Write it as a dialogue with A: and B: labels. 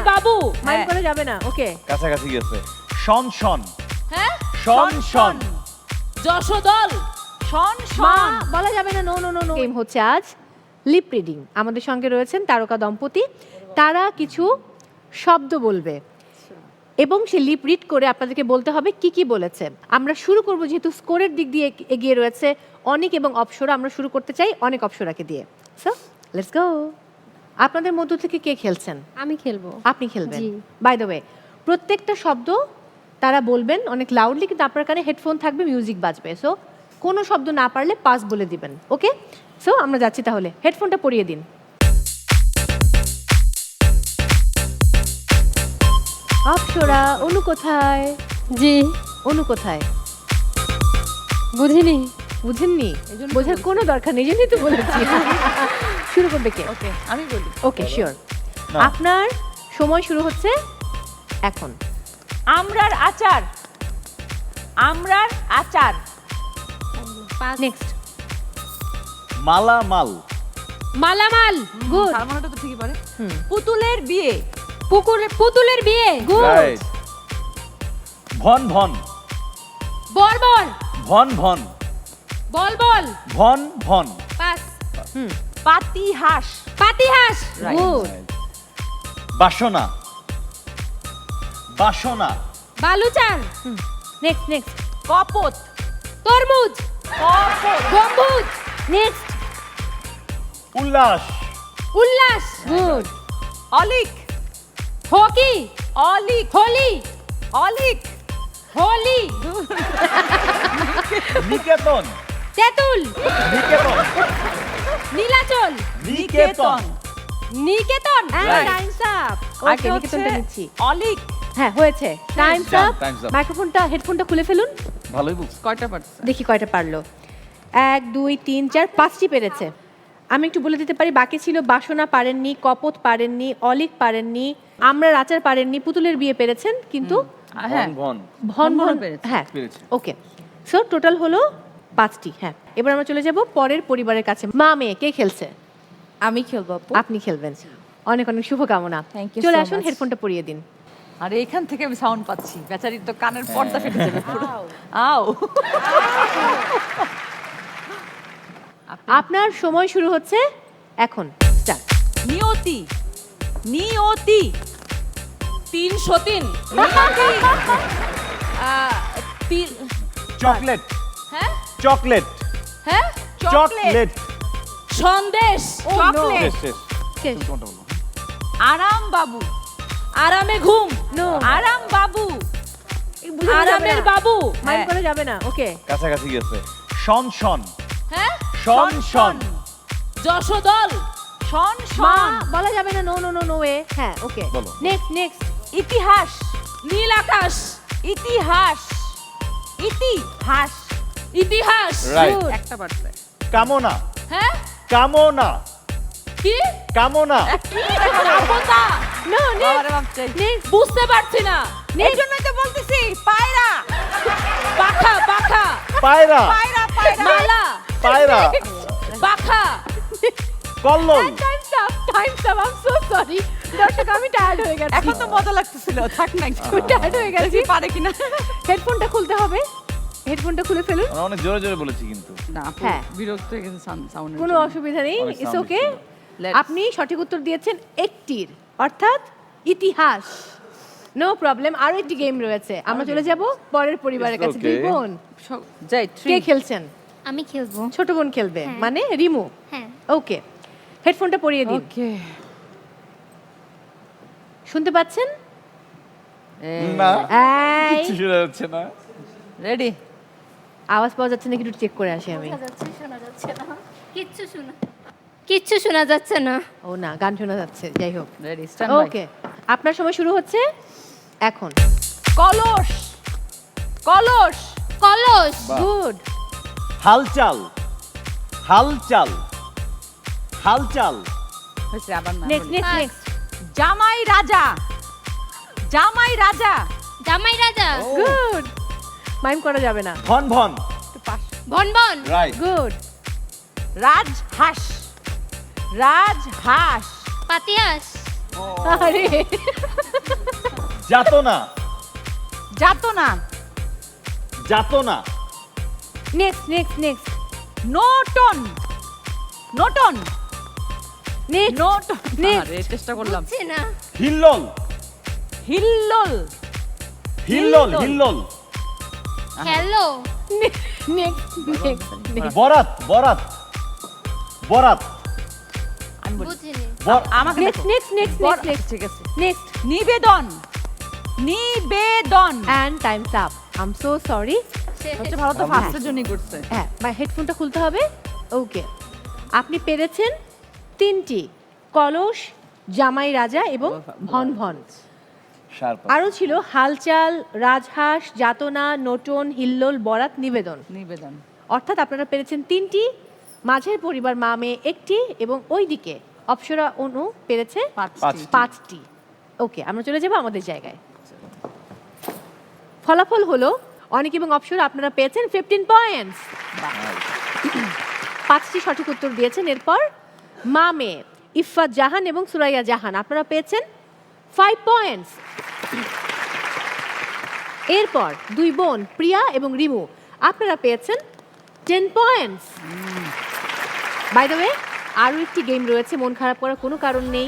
A: আরামের বাবু। হ্যাঁ।
B: করা যাবে না ওকে।
C: কাছাকাছি গেছে। শন শন।
A: হ্যাঁ?
C: শন শন
A: যশোদল শন। শন
B: বলা যাবে না no no no no. Game হচ্ছে আজ লিপ রিডিং আমাদের সঙ্গে রয়েছেন তারকা দম্পতি। তারা কিছু শব্দ বলবে। এবং সে লিপ রিড করে আপনাদেরকে বলতে হবে কি কি বলেছে। আমরা শুরু করব যেহেতু স্কোরের দিক দিয়ে এগিয়ে রয়েছে অনেক এবং অপসরা। আমরা শুরু করতে চাই অনেক অপসরাকে দিয়ে। সো লেটস গো আপনাদের মধ্য থেকে কে খেলছেন?
D: আমি খেলব।
B: আপনি খেলবেন।
D: জি।
B: বাই দ্য ওয়ে প্রত্যেকটা শব্দ তারা বলবেন অনেক লাউডলি কিন্তু আপনার কানে হেডফোন থাকবে মিউজিক বাজবে। সো কোনো শব্দ না পারলে পাস বলে দিবেন ওকে সো আমরা যাচ্ছি তাহলে। হেডফোনটা পরিয়ে দিন। অপসরা অনু কোথায়?
D: জি।
B: অনু কোথায়?
D: বুঝিনি।
B: বুঝেননি? বোঝার কোনো দরকার নেই জন্যই তো বলেছি। শুরু করবে কে?
A: ওকে আমি বলি।
B: ওকে শিওর আপনার সময় শুরু হচ্ছে এখন।
A: আমরার আচার। আমরার আচার।
B: নেক্সট
C: মালামাল।
D: মালামাল গুড
A: তার মানেটা তো ঠিকই পারে। পুতুলের বিয়ে।
D: পুকুর পুতুলের বিয়ে গুড
C: ভন ভন।
D: বর্বর
C: ভন ভন।
D: বল বল।
C: ভন ভন।
D: পাস
B: হুম।
A: পাতিহাস।
D: পাতিহাস. গুড
C: বাসনা। বাসনা।
D: বালুচার
B: নেক্সট নেক্সট
A: কপত।
D: তরমুজ
A: কপত।
D: গম্বুজ
B: নেক্সট
C: উল্লাস।
D: উল্লাস গুড
A: অলিক।
D: হকি
A: অলিক।
D: হোলি
A: অলিক।
D: হোলি।
C: নিকেতন।
D: তেঁতুল।
C: নিকেতন।
D: নীলাচল।
C: নিকেতন।
D: নিকেতন।
B: টাইমস আপ
A: আগে
B: নিকেতনটা নিচ্ছি।
A: অলিক।
B: হ্যাঁ হয়েছে। টাইমস আপ মাইক্রোফোনটা হেডফোনটা খুলে ফেলুন।
C: ভালোই বলছো।
A: কয়টা পারছে
B: দেখি কয়টা পারল। এক দুই তিন চার পাঁচটি পেরেছে। আমি একটু বলে দিতে পারি বাকি ছিল বাসনা পারেননি কপত পারেননি অলিক পারেননি আমরা রাচার পারেননি পুতুলের বিয়ে পেরেছেন কিন্তু
A: হ্যাঁ।
C: ভন ভন।
B: ভন
A: ভন
B: ভন
A: পেরেছে।
B: হ্যাঁ ওকে। সো টোটাল হলো পাঁচটি হ্যাঁ। এবার আমরা চলে যাব পরের পরিবারের কাছে। মা মেয়ে কে খেলছে?
A: আমি খেলব আপু।
B: আপনি খেলবেন। অনেক অনেক শুভকামনা। চলে আসুন হেডফোনটা পরিয়ে দিন।
A: আর এখান থেকে আমি সাউন্ড পাচ্ছি। বেচারির তো কানের পর্দা ফেটে যাবে পুরো। আও।
B: আপনার সময় শুরু হচ্ছে এখন। স্টার্ট
A: নিয়তি। নিয়তি। তিনশো তিন।
C: চকলেট।
A: হ্যাঁ
C: চকলেট।
A: হ্যাঁ?
C: চকলেট।
A: সন্দেশ। চকলেট।
C: শেষ শেষ
B: শেষ
C: তুমি কোনটা বলো
A: আরাম বাবু। আরামে ঘুম।
B: No.
A: আরাম বাবু।
B: বুঝে যাবে
A: আরামের
B: না।
A: বাবু।
B: মাইন্ড
A: হ্যাঁ।
B: করা যাবে না। ওকে
C: কাছাকাছি গেছে শন শন।
A: হ্যাঁ?
C: শন শন
A: যশোদল। শন
B: মা
A: শন।
B: বলা যাবে না no no no no way হ্যাঁ ওকে
C: বলো।
B: নেক্সট নেক্সট
A: ইতিহাস। নীল আকাশ। ইতিহাস। ইতিহাস। ইতিহাস।
C: Right.
A: একটা
C: কামনা।
A: হ্যাঁ?
C: কামনা।
A: কি?
C: কামনা।
A: কি?
B: নো
A: বাপ চাই। বুঝতে পারছি না। এই জন্যই তো বলতেছি পায়রা। পাখা পাখা
C: পায়রা।
A: পায়রা পায়রা। মালা।
C: পায়রা।
A: পাখা
C: Kallol.
B: Time's up time's up I so sorry দর্শক আমি টায়ার্ড হয়ে গেছি।
A: এখন তো মজা লাগতেছিল থাক না
B: আমি টায়ার্ড হয়ে গেছি।
A: পারে কিনা।
B: হেডফোনটা খুলতে হবে। হেডফোনটা খুলে ফেলুন।
C: আমরা অনেক জোরে জোরে বলেছি কিন্তু।
A: না
B: হ্যাঁ।
A: বিরক্ত হয়ে গেছে সাউন্ড
B: কোনো অসুবিধা নেই
C: অনেক
B: ইটস
C: sound
B: ওকে
A: Let's-
B: আপনি সঠিক উত্তর দিয়েছেন একটির অর্থাৎ ইতিহাস। নো প্রবলেম আরও একটি গেম রয়েছে। আমরা চলে যাব পরের পরিবারের
C: It's
B: কাছে। দুই বোন।
A: যাই
B: কে খেলছেন?
D: আমি খেলব।
B: ছোট বোন খেলবে
D: হ্যাঁ।
B: মানে রিমু।
D: হ্যাঁ।
B: ওকে হেডফোনটা পরিয়ে দিন।
A: ওকে
B: শুনতে পাচ্ছেন?
C: না
B: এই।
C: কিছু শোনা যাচ্ছে না।
A: রেডি
B: আওয়াজ পাওয়া যাচ্ছে নাকি একটু চেক করে আসি আমি।
D: শোনা যাচ্ছে শোনা যাচ্ছে। না কিচ্ছু শোনা কিচ্ছু শোনা যাচ্ছে না।
B: ও না গান শোনা যাচ্ছে যাই হোক। ওকে আপনার সময় শুরু হচ্ছে এখন।
A: কলস। কলস।
D: কলস।
B: গুড
C: হালচাল। হালচাল। হালচাল।
A: হয়েছে আবার না
B: নেক্সট নেক্সট নেক্সট
A: জামাই রাজা। জামাই রাজা।
D: জামাই রাজা।
B: গুড মাইম করা যাবে না।
C: ভন ভন।
D: ভন ভন।
C: রাইট
B: গুড
A: রাজ হাস রাজ হাস
D: পাতিয়াস
B: আরে।
C: যাতনা।
A: যাতনা।
C: যাতনা।
B: নেক্সট নেক্সট নেক্সট
A: নোটন নোটন
B: নেক্সট
A: নোটন
B: Next.
A: আরে চেষ্টা করলাম।
D: বুঝছি না।
C: হিল্লোল।
A: হিল্লোল
C: হিল্লোল।
A: হিল্লোল।
D: হ্যালো
C: বরাত বরাত বরাত।
D: বুঝিনি।
A: আমাকে
B: নেক্সট
A: দেখো।
B: নেক্সট নেক্সট নেক্সট
A: ঠিক আছে।
B: নেক্সট
A: নিবেদন। নিবেদন।
B: And time's up I am so sorry.
A: সবচেয়ে ভালো তো। ফার্স্টের জন্যই করছে।
B: হ্যাঁ বা হেডফোনটা খুলতে হবে? ওকে আপনি পেরেছেন তিনটি। কলস জামাই রাজা এবং ভন ভন আরও ছিল হালচাল রাজহাঁস যাতনা নোটন হিল্লোল বরাত নিবেদন।
A: নিবেদন।
B: অর্থাৎ আপনারা পেরেছেন তিনটি মাঝের পরিবার মা মেয়ে একটি এবং ওইদিকে অপসরা অনু পেরেছে
A: পাঁচটি।
B: ওকে আমরা চলে যাব আমাদের জায়গায়। ফলাফল হলো অনেক এবং অপসরা আপনারা পেয়েছেন ফিফটিন পয়েন্টস পাঁচটি সঠিক উত্তর দিয়েছেন। এরপর মা মেয়ে ইফাত জাহান এবং সুরাইয়া জাহান আপনারা পেয়েছেন ফাইভ পয়েন্টস এরপর দুই বোন প্রিয়া এবং রিমু। আপনারা পেয়েছেন ten points by the way আরও একটি গেম রয়েছে, মন খারাপ করার কোনো কারণ নেই।